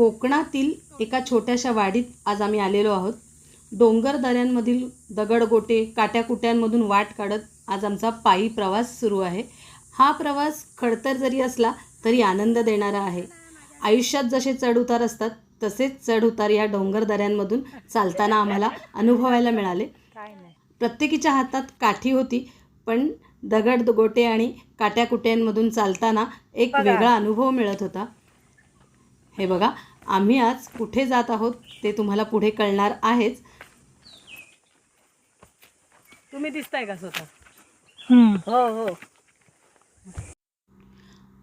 कोकणातील एका छोट्याशा वाडीत आज आम्ही आलेलो आहोत. डोंगर दऱ्यांमधील दगडगोटे काट्याकुट्यांमधून वाट काढत आज आमचा पायी प्रवास सुरू आहे. हा प्रवास खडतर जरी असला तरी आनंद देणारा आहे. आयुष्यात जसे चढ उतार असतात तसेच चढ उतार या डोंगर दऱ्यांमधून चालताना आम्हाला अनुभवायला मिळाले. प्रत्येकीच्या हातात काठी होती पण दगड गोटे आणि काट्याकुट्यांमधून चालताना एक वेगळा अनुभव मिळत होता. हे बघा आम्ही आज कुठे जात आहोत ते तुम्हाला पुढे कळणार आहेच. तुम्ही दिसताय का स्वतः? हो हो.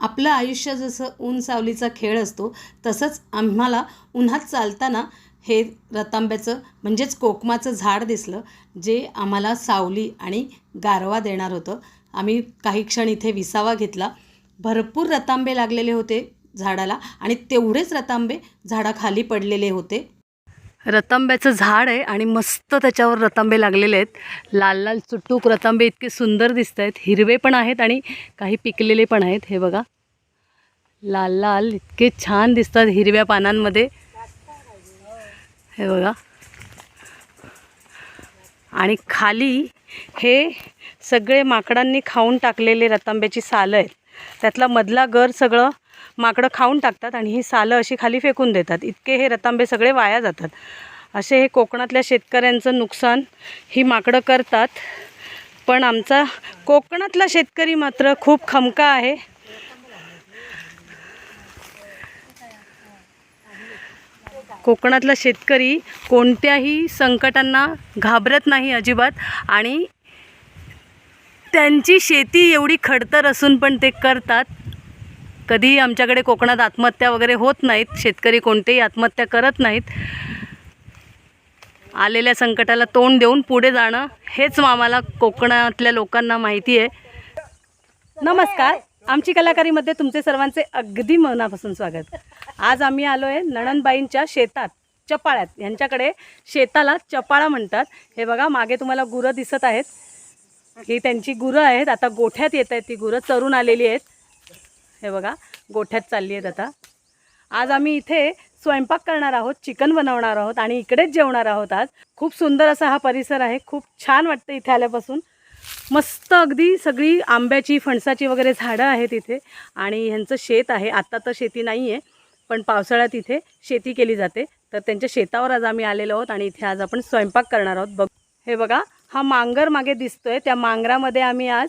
आपलं आयुष्य जसं ऊन सावलीचा खेळ असतो तसंच आम्हाला उन्हात चालताना हे रतांब्याचं म्हणजेच कोकमाचं झाड दिसलं जे आम्हाला सावली आणि गारवा देणार होतं. आम्ही काही क्षण इथे विसावा घेतला. भरपूर रतांबे लागलेले होते. झाडाला आणि तेवढेच रतांबे झाडाखाली पडलेले होते. रतांब्याचं झाड आहे आणि मस्त त्याच्यावर रतांबे लागलेले आहेत. लाल लाल चुटूक रतांबे इतके सुंदर दिसत आहेत हिरवे पण आहेत आणि काही पिकलेले पण आहेत. हे बघा. लाल लाल इतके छान दिसतात हिरव्या पानांमध्ये. हे बघा. आणि खाली हे सगळे माकडांनी खाऊन टाकलेले रतांब्याची सालं आहेत. त्यातला मधला गर सगळं माकडं खाऊन टाकतात आणि ही सालं अशी खाली फेकून देतात. इतके हे रतांबे सगळे वाया जातात. असे हे कोकणातल्या शेतकऱ्यांचं नुकसान ही माकडं करतात. पण आमचा कोकणातला शेतकरी मात्र खूप खमका आहे. कोकणातला शेतकरी कोणत्याही संकटांना घाबरत नाही अजिबात आणि त्यांची शेती एवढी खडतर असून पण ते करतात. कधीही आमच्याकडे कोकणात आत्महत्या वगैरे होत नाहीत शेतकरी कोणतेही आत्महत्या करत नाहीत. आलेल्या संकटाला तोंड देऊन पुढे जाणं हेच आम्हाला कोकणातल्या लोकांना माहिती आहे. नमस्कार आमची कलाकारीमध्ये तुमचे सर्वांचे अगदी मनापासून स्वागत. आज आम्ही आलो आहे नणंदबाईंच्या शेतात चपाळ्यात. यांच्याकडे शेताला चपाळा म्हणतात. हे बघा मागे तुम्हाला गुरं दिसत आहेत. ही त्यांची गुरं आहेत. आता गोठ्यात येत आहेत ती गुरं चरून आलेली आहेत. हे बघा गोठ्यात चालली आहेत आता. आज आम्ही इथे स्वयंपाक करणार आहोत चिकन बनवणार आहोत आणि इकडेच जेवणार आहोत आज. खूप सुंदर असा हा परिसर आहे खूप छान वाटतं इथे आल्यापासून. मस्त अगदी सगळी आंब्याची फणसाची वगैरे झाडं आहेत इथे आणि ह्यांचं शेत आहे. आत्ता तर शेती नाही आहे पण पावसाळ्यात इथे शेती केली जाते. तर त्यांच्या शेतावर आज आम्ही आलेलो आहोत आणि इथे आज आपण स्वयंपाक करणार आहोत. बघ हे बघा हा मांगर मागे दिसतोय. त्या मांगरामध्ये आम्ही आज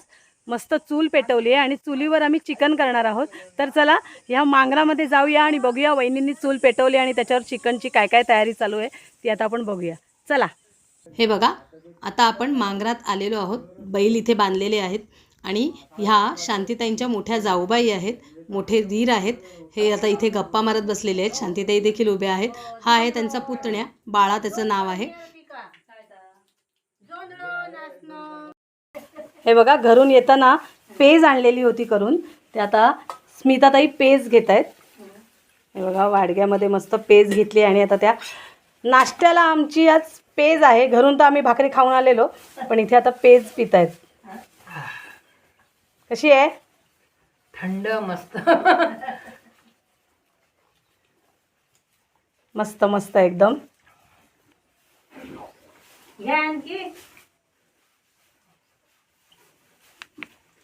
मस्त चूल पेटवली आहे आणि चुलीवर आम्ही चिकन करणार आहोत. तर चला ह्या मांगरामध्ये जाऊया आणि बघूया वहिनींनी चूल पेटवली आणि त्याच्यावर चिकनची काय काय तयारी चालू आहे ती आता आपण बघूया. चला. हे बघा आता आपण मांगरात आलेलो आहोत. बैल इथे बांधलेले आहेत आणि ह्या शांतीताईंच्या मोठ्या जाऊबाई आहेत मोठे धीर आहेत. हे आता इथे गप्पा मारत बसलेले आहेत. शांतीताई देखील उभ्या आहेत. हा आहे त्यांचा पुतण्या. बाळा त्याचं नाव आहे. हे बघा घरून येताना पेज आणलेली होती करून. ते आता स्मिताताई पेज घेत आहेत. हे बघा वाडग्यामध्ये मस्त पेज घेतली आणि आता त्या नाश्त्याला आमची आज पेज आहे. घरून तर आम्ही भाकरी खाऊन आलेलो पण इथे आता पेज पित आहेत. कशी आहे? थंड मस्त. मस्त मस्त एकदम.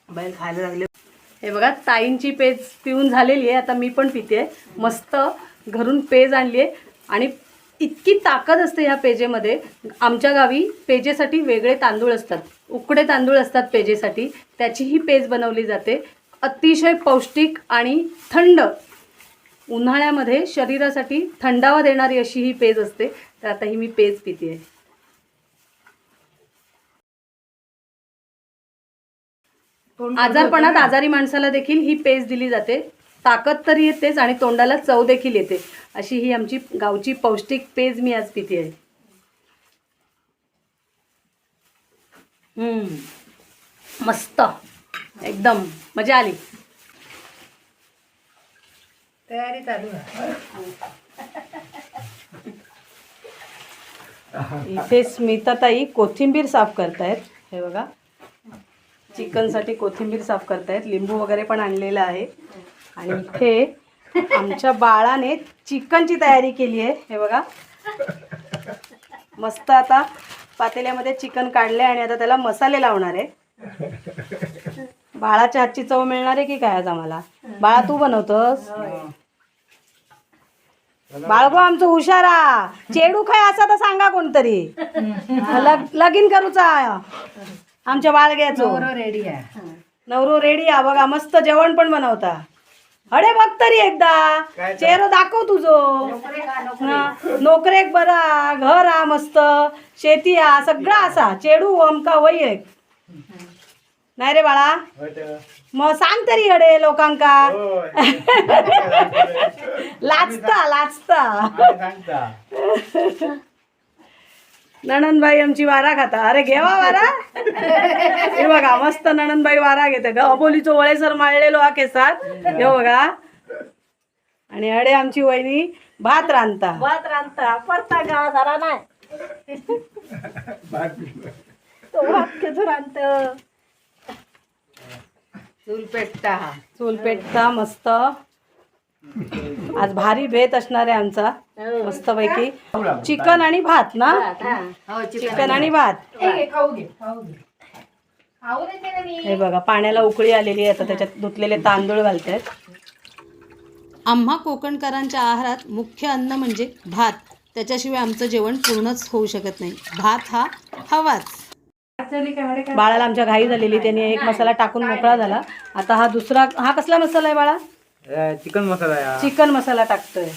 बैल खायला लागले. हे बघा ताईंची पेज पिऊन झालेली आहे. आता मी पण पिते. मस्त घरून पेज आणली आहे. आणि इतकी ताकद असते ह्या पेजेमध्ये. आमच्या गावी पेजेसाठी वेगळे तांदूळ असतात. उकडे तांदूळ असतात पेजेसाठी. त्याची ही पेज बनवली जाते. अतिशय पौष्टिक आणि थंड. उन्हाळ्यामध्ये शरीरासाठी थंडावा देणारी अशी ही पेज असते. तर आता ही मी पेज पिते आहे आजारपणात आजारी माणसाला देखील ही पेज दिली जाते. ताकद तर येतेच आणि तोंडाला चव देखील येते. अशी ही आमची गावची पौष्टिक पेज मी आज पिते आहे. हम्म. मस्त. एकदम. मजा आली. तयारी चालू आहे. इथे स्मिताताई कोथिंबीर साफ करतायत. हे बघा. चिकनसाठी कोथिंबीर साफ करतायत. लिंबू वगैरे पण आणलेलं आहे. आणि इथे आमच्या बाळाने चिकनची तयारी केली आहे. हे बघा. मस्त आता पातेल्यामध्ये चिकन काढले आणि आता त्याला मसाले लावणार आहे. बाळाच्या हातची चव मिळणार आहे की काय आज आम्हाला? बाळा तू बनवतोस? बाळगो आमचं हुशारा चेडू काय असा तर सांगा कोणतरी. लग लगीन करूचा आमच्या बाळग्याचं. रेडी आहे. नवरो रेडी आ बघा मस्त जेवण पण बनवता. अरे बघ तरी एकदा. चेहरा दाखव तुझो. हा, नोकरेक बरा. घर आ मस्त. शेती आ सगळा असा. चेडू अमका वय एक. नाही रे बाळा. मग सांग तरी अडे लोकांका. लाचता लाचता नणंदबाई आमची वारा खाता. अरे घेवा वारा. हे बघा मस्त नणंदबाई वारा घेते. ग अबोलीचो वळेसर माळलेलो हा केसात. हे बघा. आणि अडे आमची वहिनी भात रांधता. भात रांधता. परता गावा झाला नाही. तो भात कसं रांधत? चूल पेटता हा. चूल पेटता मस्त. आज भारी भेत असणार आहे आमचा. मस्त पैकी चिकन आणि भात ना? हो. चिकन आणि भात. हे बघा पाण्याला उकळी आलेली आहे. आता त्याच्यात धुतलेले तांदूळ घालतायत. आम्हा कोकणकरांच्या आहारात मुख्य अन्न म्हणजे भात. त्याच्याशिवाय आमचं जेवण पूर्णच होऊ शकत नाही. भात हा हवाच. बाळाला आमच्या घाई झालेली. त्यांनी एक मसाला टाकून मोकळा झाला. आता हा दुसरा हा कसला मसाला आहे बाळा? चिकन मसाला चिकन मसाला टाकतोय.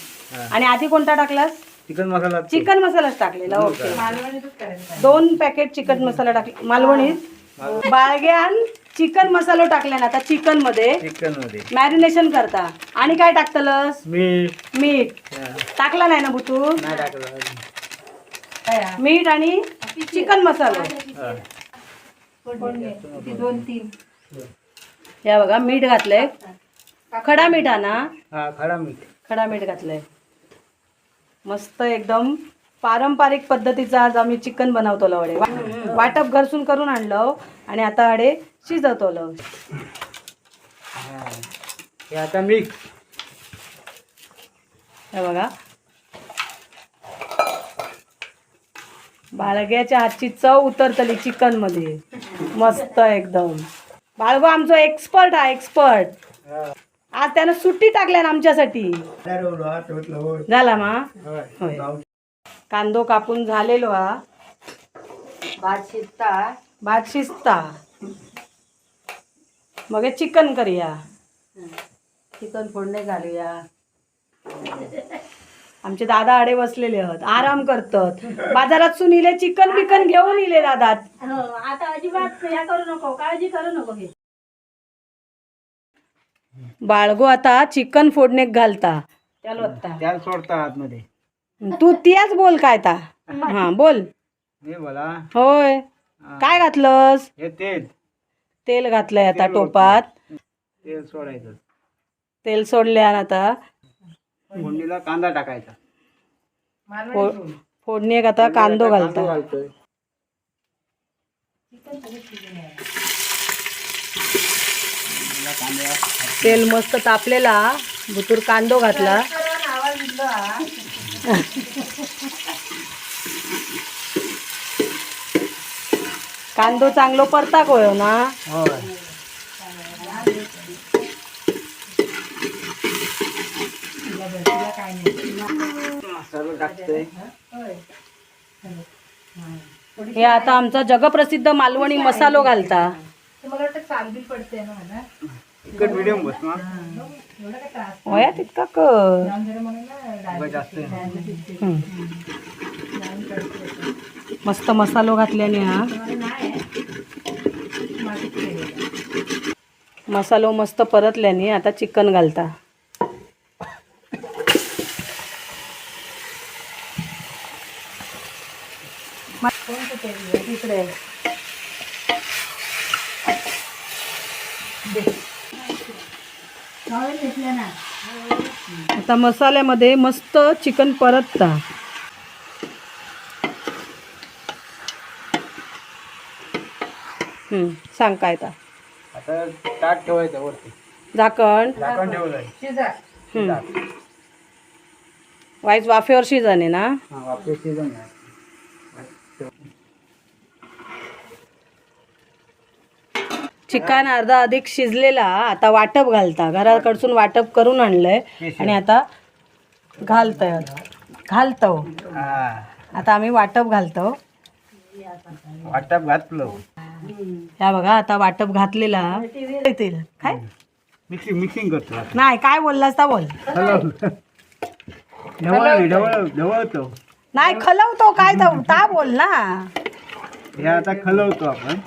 आणि आधी कोणता टाकलास? चिकन मसाला चिकन मसालाच टाकलेला ओके. दोन पॅकेट चिकन मसाला टाकले. मालवणीत बाळग्यान चिकन मसालो टाकला ना आता चिकनमध्ये चिकनमध्ये मॅरिनेशन करता. आणि काय टाकतलस? मीठ. मीठ. टाकला नाही ना बुतू? नाही टाकलं मीठ आणि चिकन मसालो. हा. दोन तीन. या बघा मीठ घातलंय. खडा मीठ ना हा खडा मीठ. खडा मीठ घातलंय. मस्त एकदम पारंपरिक पद्धतीचा आज आम्ही चिकन बनवतो वडे वा- वाटप घरसून करून आणलं आणि आता अडे शिजवतो हा. हे आता मिक्स हे बघा. बाळग्याच्या हातची चव उतरतली चिकनमध्ये मस्त एकदम. बाळगो आमचो एक्सपर्ट हा एक्सपर्ट आज त्यानं सुट्टी टाकल्या ना आमच्यासाठी. झाला मा? होय. कांदो कापून झालेलो हा. भात शिजता. भात शिजता. मग चिकन करूया. चिकन फोडणे घालूया. आमचे दादा आडे बसलेले आहेत. आराम करतात. बाजारात सुनीले चिकन बिकन घेऊन इले दादा हो, आता अजिबात करू नको. काळजी करू नको घे बाळगो आता चिकन फोडणे घालता. त्याला वाटता त्याला सोडता आतमध्ये. तू त्याच बोल काय ता हा बोल. हे बोला. होय. काय घातलंस? हे तेल. तेल घातलंय आता टोपात. तेल सोडायचं. तेल सोडले आता फोडणीला कांदा टाकायचा. फो- फोडणीक आता कांदो घालता घालतोय. तेल मस्त तापलेला भुतूर कांदो घातला. कांदो चांगलो परता होयो ना? हे आता आमचा जगप्रसिद्ध मालवणी मसालो घालता. मला वाटतं पडते ना मला तिखट मिडियम बस ना. वया तितका कर जास्त मस्त मसालो घातल्याने हा. मसालो मस्त परतल्याने आता चिकन घालता तिकडे आता मसाल्यामध्ये मस्त चिकन परतता. हम्म, सांग काय आता. ताट ठेवायचं वरती. झाकण. झाकण ठेवलंय. वाईस वाफेवर शिजणे ना? हा शिजून घ्या. चिकन अर्धा अधिक शिजलेला आता वाटप घालता. घराकडसून वाटप करून आणलंय. आणि आता घालतोय. घालतो. आता आम्ही वाटप घालतो. वाटप घातलो. या बघा आता वाटप घातलेला. काय? मिक्सिंग मिक्सिंग करतो. नाही काय बोललास ता बोल. ढवळतो नाही खलवतो काय ता. ता बोल ना. हे आता खलवतो आपण.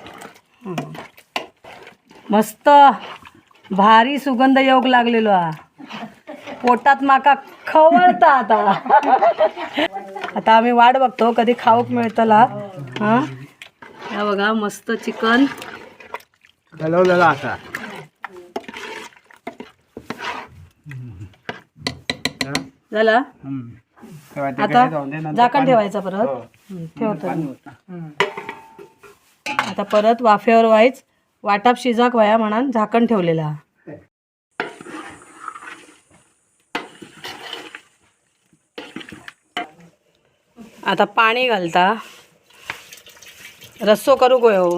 मस्त भारी सुगंध योग लागलेलो हा. पोटात माका खवळता आता. आता आम्ही वाट बघतो कधी खाऊक मिळतला हा. बघा मस्त चिकन. खलवलेला असा. झाला? आता झाकण ठेवायचं परत. हो. हं, ठेवतो. आता परत वाफेवर व्हायच वाटाप शिजाक वया म्हणून झाकण ठेवलेला. आता पाणी घालता. रस्सो करू गयो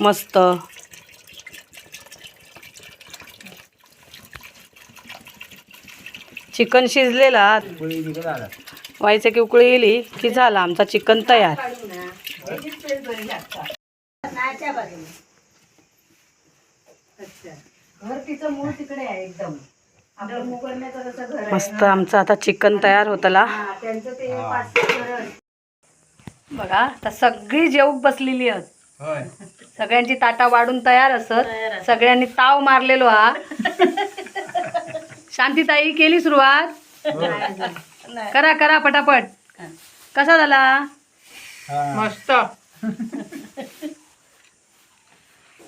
मस्त. चिकन शिजलेला. व्हायचं की उकळी येली की झाला आमचा चिकन तयार. मस्त आमचं आता चिकन तयार होतला. बघा आता सगळी जेवूक बसलेली आहेत. होय. सगळ्यांची ताटा वाढून तयार असत. सगळ्यांनी ताव मारलेलो हा. शांतीताई केली सुरुवात. करा करा पटापट. कसा झाला? मस्त.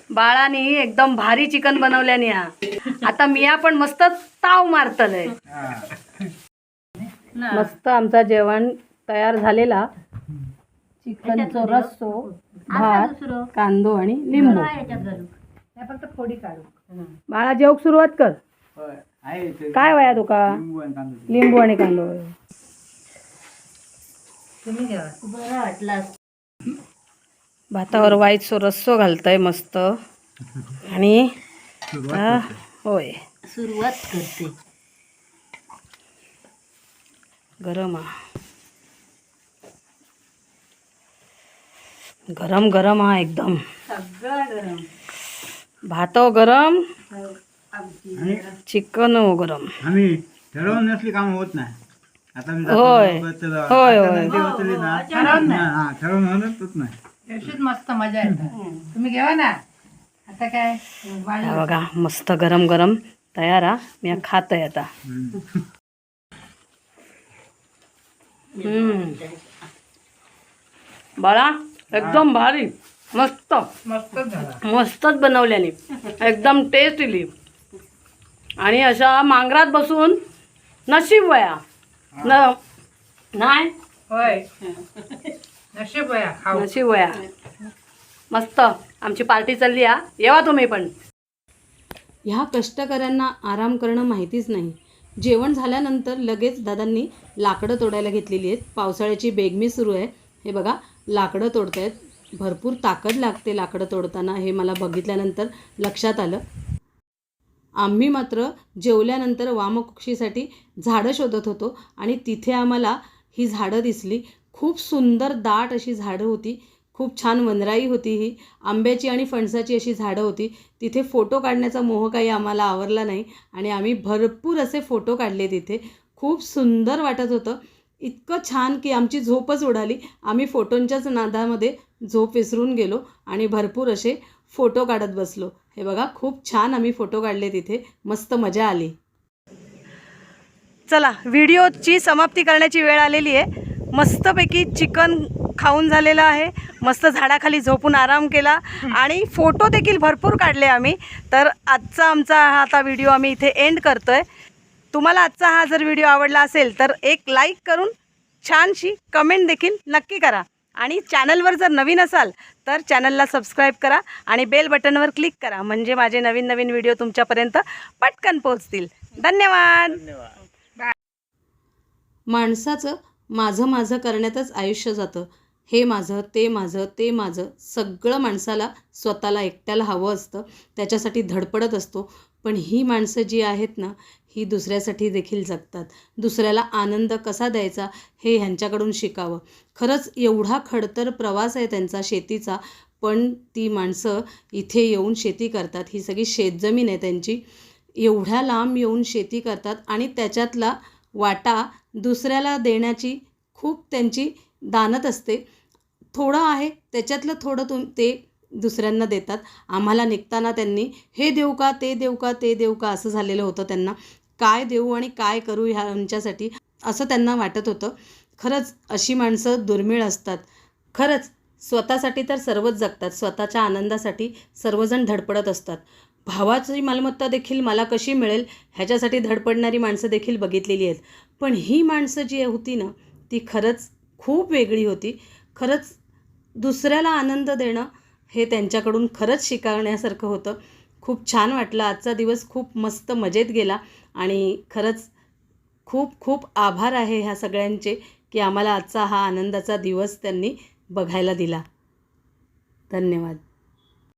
बाळानी एकदम भारी चिकन बनवल्याने हा. आता मिया पण मस्त ताव मारतलय. हा. मस्त आमचा जेवण तयार झालेला. चिकनचो रस्सो भात कांदो आणि लिंबू. फक्त फोडी काढू. बाळा जेवक सुरुवात कर. काय वया तुका लिंबू आणि तांदूळ. लिंबू आणि कांदो. तुम्ही घ्या बरं वाटला भातावर वाईटसो रस्सो घालताय मस्त. आणि हा, होय. सुरुवात करते. गरम हा. गरम गरम हा एकदम. सगळं गरम. भातो गरम आणि चिकन गरम. आम्ही ठरवून नसली काम होत नाही. आता होय. होय, होय. ना हा ठरवून होत होत नाही. मस्त मजा तुम्ही घेवा ना. आता काय? हा बघा मस्त गरम गरम तयार. हा मी खात आहे आता. बाळा एकदम भारी. मस्त. मस्तच बनवल्याने. एकदम टेस्ट इली. आणि अशा मांगरात बसून नशीब वया. न नाही? होय. नशीब वया मस्त. आमची पार्टी चालली हा. येवा तुम्ही पण. ह्या कष्टकऱ्यांना आराम करणं माहितीच नाही. जेवण झाल्यानंतर लगेच दादांनी लाकडं तोडायला घेतलेली आहेत. पावसाळ्याची बेगमी सुरू आहे. हे बघा लाकडं तोडतायत. भरपूर ताकद लागते लाकडं तोडताना. हे मला बघितल्यानंतर लक्षात आलं. आम्ही मात्र जेवल्यानंतर वामकुक्षीसाठी झाडं शोधत होतो आणि तिथे आम्हाला ही झाडं दिसली. खूप सुंदर दाट अशी झाडं होती. खूप छान वनराई होती ही. आंब्याची आणि फणसाची अशी झाडं होती. तिथे फोटो काढण्याचा मोह काही आम्हाला आवरला नाही आणि आम्ही भरपूर असे फोटो काढले तिथे. खूप सुंदर वाटत होतं. इतकं छान की आमची झोपच उडाली. आम्ही फोटोंच्याच नादामध्ये झोप विसरून गेलो आणि भरपूर असे फोटो काढत बसलो. हे बघा खूप छान आम्ही फोटो काढले तिथे. मस्त मजा आली. चला व्हिडिओची समाप्ती करण्याची वेळ आलेली आहे. मस्तपैकी चिकन खाऊन झालेलं आहे. मस्त झाडाखाली झोपून आराम केला. आणि फोटो देखील भरपूर काढले आम्ही. तर आजचा आमचा हा आता व्हिडिओ आम्ही इथे एंड करतो आहे तुम्हाला आजचा हा जर व्हिडिओ आवडला असेल तर एक लाईक करून छानशी कमेंट देखील नक्की करा. आणि चॅनलवर जर नवीन असाल तर चॅनलला सबस्क्राईब करा आणि बेल बटनवर क्लिक करा. म्हणजे माझे नवीन नवीन व्हिडिओ तुमच्यापर्यंत पटकन पोहोचतील. धन्यवाद. माणसाचं माझं माझं करण्यातच आयुष्य जातं. हे माझं ते माझं ते माझं. सगळं माणसाला स्वतःला एकट्याला हवं असतं. त्याच्यासाठी धडपडत असतो. पण ही माणसं जी आहेत ना ही दुसऱ्यासाठी देखील जगतात. दुसऱ्याला आनंद कसा द्यायचा हे ह्यांच्याकडून शिकावं. खरंच एवढा खडतर प्रवास आहे त्यांचा शेतीचा पण ती माणसं इथे येऊन शेती करतात. ही सगळी शेतजमीन आहे त्यांची. एवढ्या लांब येऊन शेती करतात आणि त्याच्यातला वाटा दुसऱ्याला देण्याची खूप त्यांची दानत असते. थोडं आहे त्याच्यातलं थोडं तुम ते दुसऱ्यांना देतात. आम्हाला निघताना त्यांनी हे देऊ का ते देऊ का ते देऊ का? असं झालेलं होतं त्यांना. काय देऊ आणि काय करू ह्या ह्यांच्यासाठी? असं त्यांना वाटत होतं. खरंच अशी माणसं दुर्मिळ असतात. खरंच स्वतःसाठी तर सर्वच जगतात. स्वतःच्या आनंदासाठी सर्वजण धडपडत असतात. भावाची मालमत्ता देखील मला कशी मिळेल ह्याच्यासाठी धडपडणारी माणसं देखील बघितलेली आहेत. पण ही माणसं जी होती ना ती खरंच खूप वेगळी होती. खरंच दुसऱ्याला आनंद देणं हे त्यांच्याकडून खरंच शिकवण्यासारखं होतं. खूप छान वाटलं. आजचा दिवस खूप मस्त मजेत गेला आणि खरंच खूप खूप आभार आहे ह्या सगळ्यांचे की आम्हाला आजचा हा आनंदाचा दिवस त्यांनी बघायला दिला. धन्यवाद.